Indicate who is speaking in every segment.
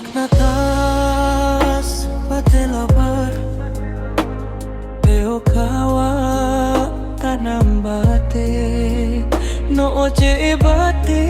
Speaker 1: Вдруг на нас Patela bar. Pe ukawa Tanambate Noche bate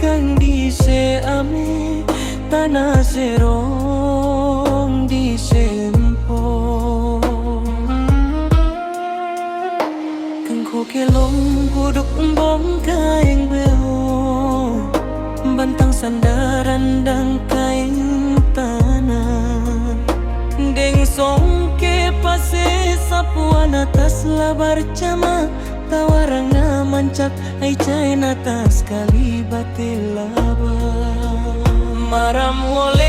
Speaker 1: Candice a mí Tanacerón Dicempo Càng khô kia lông Cô đục bóng cay anh biết bantang sandaran dan kain tanah. Deng song ke pase sapuan atas labar cama. Tawarang na mancak ay chay natas kali laba. Maram woleng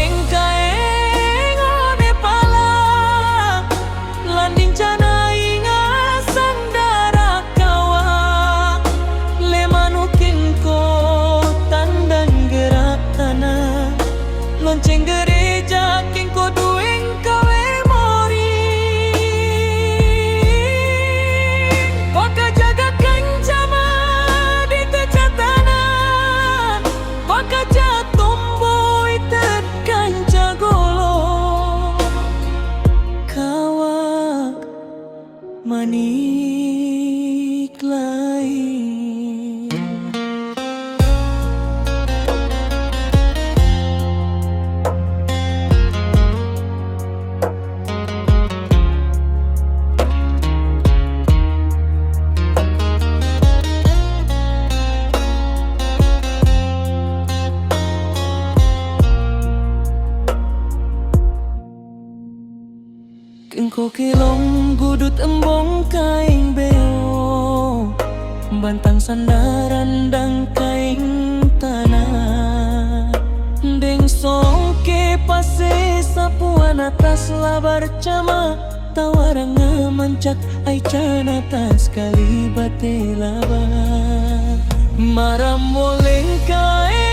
Speaker 1: Lonceng gereja king ko dueng kawe mori jaga kancama di tecatanan Waka jatumbo itet kanca golo Kawak manik lain Kengko kilong gudut embong kaing beo Bantang sandaran dan kaing tanah. Deng songke pase sapuan atas labar cama Tawarang ngamancak ay can atas kali bate laba Maram moleng kae